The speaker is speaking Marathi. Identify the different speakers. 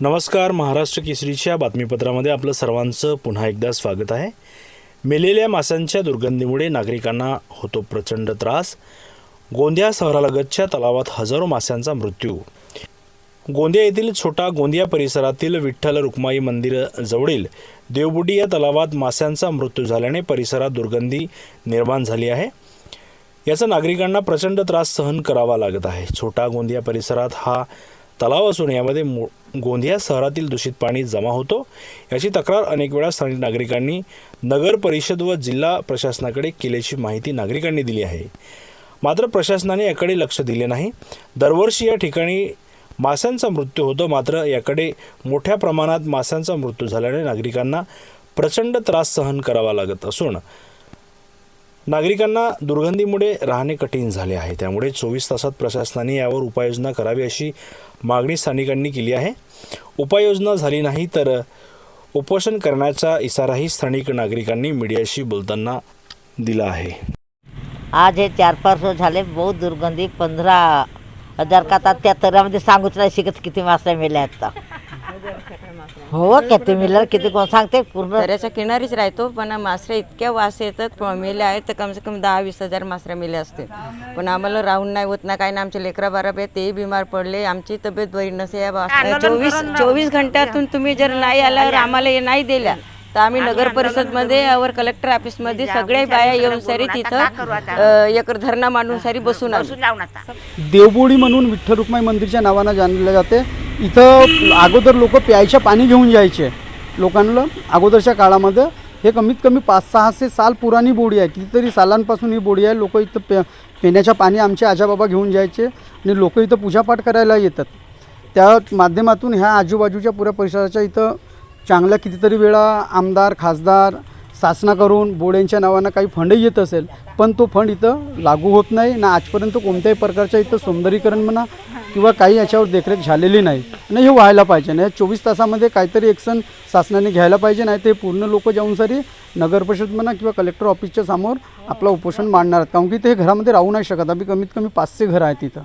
Speaker 1: नमस्कार महाराष्ट्र केसरीच्या बातमीपत्रामध्ये आपलं सर्वांचं पुन्हा एकदा स्वागत आहे. मेलेल्या माशांच्या दुर्गंधीमुळे नागरिकांना होतो प्रचंड त्रास. गोंदिया शहरालगतच्या तलावात हजारो माशांचा मृत्यू. गोंदिया येथील छोटा गोंदिया परिसरातील विठ्ठल रुक्माई मंदिर जवळील देवबुडी या तलावात माशांचा मृत्यू झाल्याने परिसरात दुर्गंधी निर्माण झाली आहे. याचा नागरिकांना प्रचंड त्रास सहन करावा लागत आहे. छोटा गोंदिया परिसरात हा तलाव असून यामध्ये मो गोंदिया शहरातील दूषित पाणी जमा होतो. याची तक्रार अनेक वेळा स्थानिक नागरिकांनी नगर परिषद व जिल्हा प्रशासनाकडे केल्याची माहिती नागरिकांनी दिली आहे. मात्र प्रशासनाने याकडे लक्ष दिले नाही. दरवर्षी या ठिकाणी माशांचा मृत्यू होतो. मात्र याकडे मोठ्या प्रमाणात माशांचा मृत्यू झाल्याने नागरिकांना प्रचंड त्रास सहन करावा लागत असून नागरिकांना दुर्गंधीमुळे राहणे कठीण झाले आहे. त्यामुळे चोवीस तासात प्रशासनाने यावर उपाययोजना करावी अशी मागणी स्थानिकांनी केली आहे. उपाययोजना झाली नाही तर उपोषण करण्याचा इशाराही स्थानिक नागरिकांनी मीडियाशी बोलताना दिला आहे.
Speaker 2: आज हे चार पाच वर्ष झाले बहुत दुर्गंधी पंधरा हजार का आता त्या तऱ्यामध्ये सांगूच नाही शिकत किती मासे मेले आहेत. हो किती मेले किती कोण सांगते? पूर्ण
Speaker 3: दऱ्याच्या किनारीच राहतो पण मासरे इतक्या वास येतात प- मेले आहेत तर कमसे कम दहा वीस हजार मासरे मेले असतील. पण आम्हाला राहून नाही होत ना काही ना आमचे लेकरा बारा आहेत तेही बिमार पडले. आमची तब्येत बरी नसे या वास- चोवीस चोवीस घंट्यातून तुम्ही जर नाही आल्यावर आम्हाला हे नाही दिल्या. तर आम्ही नगर परिषदमध्ये और कलेक्टर ऑफिसमध्ये सगळे बाया येऊन सारी तिथं एक धरणा मांडून सारी बसून
Speaker 4: देवबोडी म्हणून विठ्ठल रुक्माई मंदिरच्या नावानं जाणलं जाते. इथं अगोदर लोक प्यायच्या पाणी घेऊन जायचे. लोकांना अगोदरच्या काळामध्ये हे कमीत कमी पाच सहाशे साल पुराणी बोडी आहे. कितीतरी सालांपासून ही बोडी आहे. लोक इथं पे पिण्याच्या पाणी आमचे आजाबाबा घेऊन जायचे आणि लोक इथं पूजापाठ करायला येतात. त्या माध्यमातून ह्या आजूबाजूच्या पुऱ्या परिसराच्या इथं चांगल्या कितीतरी वेळा आमदार खासदार शासनाकडून बोड्यांच्या नावानं काही फंडही येत असेल पण तो फंड इथं लागू होत नाही. ना आजपर्यंत कोणत्याही प्रकारच्या इथं सौंदर्यीकरण म्हणा किंवा काही याच्यावर देखरेख झालेली नाही. आणि हे व्हायला पाहिजे नाही. चोवीस तासामध्ये काहीतरी एक्शन शासनाने घ्यायला पाहिजे नाही ते पूर्ण लोक जाऊन सरी नगर परिषद म्हणा किंवा कलेक्टर ऑफिसच्या समोर आपलं उपोषण मांडणार आहेत. कारण की ते घरामध्ये राहू नाही शकत. आम्ही कमीत कमी पाचशे घरं आहेत तिथं